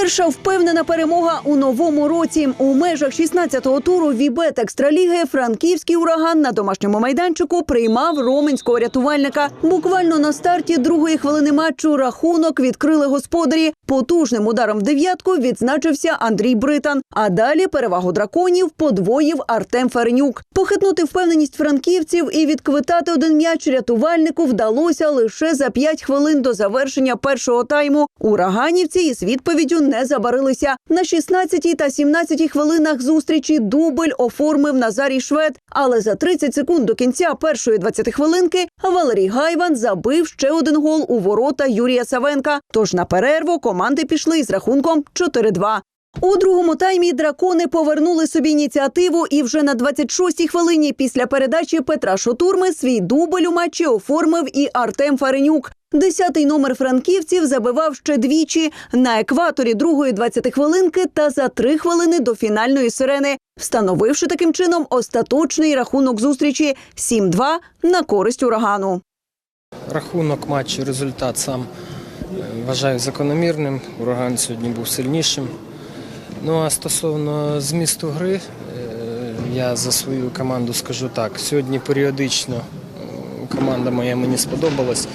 Перша впевнена перемога у новому році. У межах 16-го туру Вібет Екстраліги франківський ураган на домашньому майданчику приймав роменського рятувальника. Буквально на старті другої хвилини матчу рахунок відкрили господарі. Потужним ударом в дев'ятку відзначився Андрій Британ. А далі перевагу драконів подвоїв Артем Ференюк. Похитнути впевненість франківців і відквитати один м'яч рятувальнику вдалося лише за 5 хвилин до завершення першого тайму. Ураганівці із відповіддю не забарилися. На 16-й та 17-й хвилинах зустрічі дубль оформив Назарій Швед. Але за 30 секунд до кінця першої 20 хвилинки Валерій Гайван забив ще один гол у ворота Юрія Савенка. Тож на перерву команди пішли із рахунком 4-2. У другому таймі дракони повернули собі ініціативу і вже на 26-й хвилині після передачі Петра Шотурми свій дубль у матчі оформив і Артем Фаренюк. Десятий номер франківців забивав ще двічі на екваторі другої 20 хвилинки та за три хвилини до фінальної сирени, встановивши таким чином остаточний рахунок зустрічі 7-2 на користь урагану. Рахунок матчу, результат сам е, вважаю закономірним. Ураган сьогодні був сильнішим. Ну а стосовно змісту гри, е, я за свою команду скажу так. Сьогодні періодично команда моя мені сподобалась.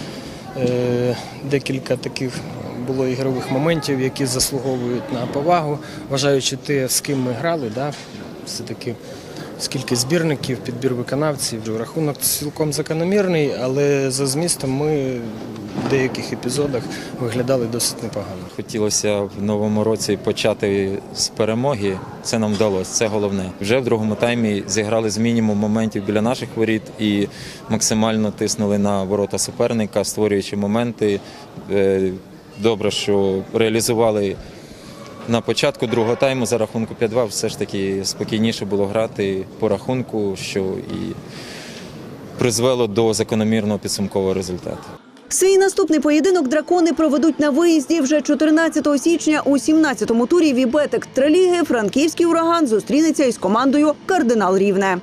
Е, Декілька таких було ігрових моментів, які заслуговують на повагу, вважаючи те, з ким ми грали. Да? Все-таки скільки збірників, підбір виконавців, рахунок цілком закономірний, але за змістом ми в деяких епізодах виглядали досить непогано. Хотілося в новому році почати з перемоги. Це нам вдалося. Це головне. Вже в другому таймі зіграли з мінімум моментів біля наших воріт і максимально тиснули на ворота суперника, створюючи моменти. Е, Добре, що реалізували на початку другого тайму за рахунку 5-2. Все ж таки спокійніше було грати по рахунку, що і призвело до закономірного підсумкового результату. Свій наступний поєдинок дракони проведуть на виїзді вже 14 січня у 17-му турі Вібет Екстраліги. Франківський ураган зустрінеться із командою Кардинал Рівне.